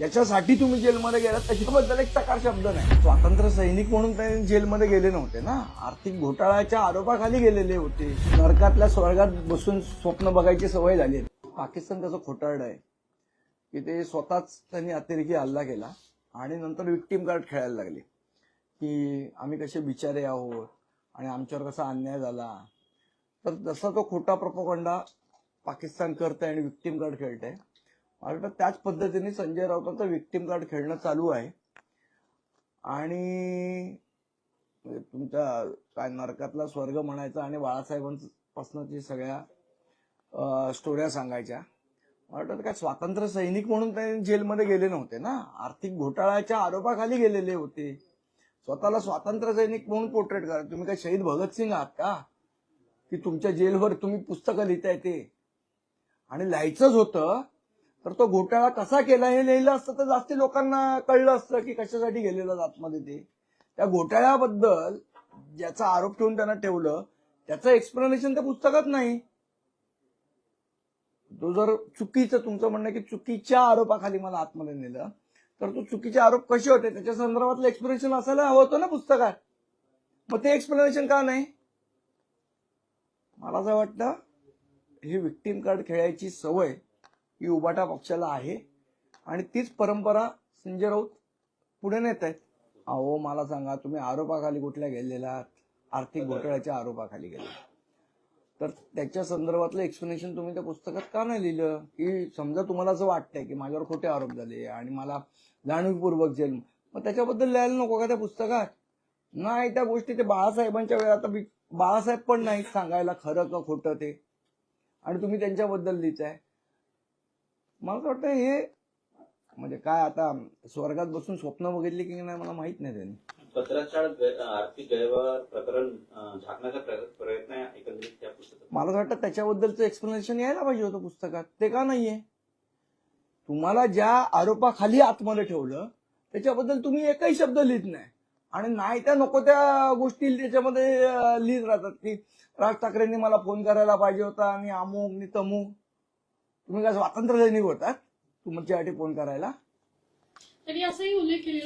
याच्यासाठी तुम्ही जेलमध्ये गेलात त्याच्याबद्दल एक प्रकार शब्द नाही. स्वातंत्र्य सैनिक म्हणून ते जेलमध्ये गेले नव्हते ना? आर्थिक घोटाळ्याच्या आरोपाखाली गेलेले होते. नरकातल्या स्वर्गात बसून स्वप्न बघायची सवय झाली आहे. पाकिस्तान त्याचं खोटारड आहे. की ते स्वतःच त्यांनी अतिरेकी हल्ला केला आणि नंतर विक्टीम कार्ड खेळायला लागले. की आम्ही कसे बिचारे आहोत आणि आमच्यावर कसा अन्याय झाला. तर जसा तो खोटा प्रपोकंडा पाकिस्तान करत आहे आणि विक्टीम कार्ड खेळत आहे मला वाटतं त्याच पद्धतीने संजय राऊतांचं विक्टीम कार्ड खेळणं चालू आहे. आणि म्हणजे तुमच्या काय नरकातला स्वर्ग म्हणायचा आणि बाळासाहेबांपासूनची सगळ्या स्टोऱ्या सांगायच्या. मला वाटतं काय स्वातंत्र्य सैनिक म्हणून ते जेलमध्ये गेले नव्हते ना? आर्थिक घोटाळ्याच्या आरोपाखाली गेलेले होते. स्वतःला स्वातंत्र्य सैनिक म्हणून पोर्ट्रेट करा. तुम्ही काय शहीद भगतसिंग आहात का? की तुमच्या जेलवर तुम्ही पुस्तकं लिहिताय ते? आणि लिहायचंच होतं तर तो घोटाळा कसा केला हे लिहिलं असतं तर जास्ती लोकांना कळलं असतं की कशासाठी गेलेलं आतमध्ये ते. त्या घोटाळ्याबद्दल ज्याचा आरोप ठेवून त्यांना ठेवलं त्याचं एक्सप्लेनेशन त्या पुस्तकात नाही. तो जर चुकीचं तुमचं म्हणणं की चुकीच्या आरोपाखाली मला आतमध्ये नेलं तर तो चुकीचे आरोप कसे होते? त्याच्या संदर्भातलं एक्सप्लेनेशन असायला हवं होतं ना पुस्तकात. मग ते एक्सप्लेनेशन का नाही? मला असं वाटतं ही विक्टीम कार्ड खेळायची सवय ही उबाटा पक्षाला आहे. आणि तीच परंपरा संजय राऊत पुढे नेत आहेत. अहो मला सांगा तुम्ही आरोपाखाली कुठल्या गेलेला आर्थिक घोटाळ्याच्या आरोपाखाली गेले तर त्याच्या संदर्भातलं एक्सप्लेनेशन तुम्ही त्या पुस्तकात का नाही लिहिलं? की समजा तुम्हाला असं वाटतंय की माझ्यावर खोटे आरोप झाले आणि मला जाणीवपूर्वक जेल मग त्याच्याबद्दल लिहायला नको का त्या पुस्तकात? नाही त्या गोष्टी ते बाळासाहेबांच्या वेळात आता बाळासाहेब पण नाही सांगायला खरं का खोटं ते. आणि तुम्ही त्यांच्याबद्दल लिहिताय. मला असं वाटतं हे म्हणजे काय आता स्वर्गात बसून स्वप्न बघितली की नाही मला माहीत नाही त्यांनी. पत्राचार गै- आर्थिक गैरव्यवहार प्रकरण अं, झाकण्याचा प्रय- प्रयत्न आहे एकंदरीत त्या पुस्तकात मला असं वाटतं त्याच्याबद्दलचं एक्सप्लेनेशन यायला पाहिजे होतं पुस्तकात. ते का नाहीये? तुम्हाला ज्या आरोपाखाली आतमध्ये ठेवलं त्याच्याबद्दल तुम्ही एकही शब्द लिहित नाही. आणि नाही त्या नको त्या गोष्टी त्याच्यामध्ये लिहित राहतात की राज ठाकरेंनी मला फोन करायला पाहिजे होता आणि अमुक नि तमुक. तुम्ही काय स्वातंत्र्य सैनिक होतात तुमच्यासाठी फोन करायला. त्यांनी असंही उल्लेख केलेला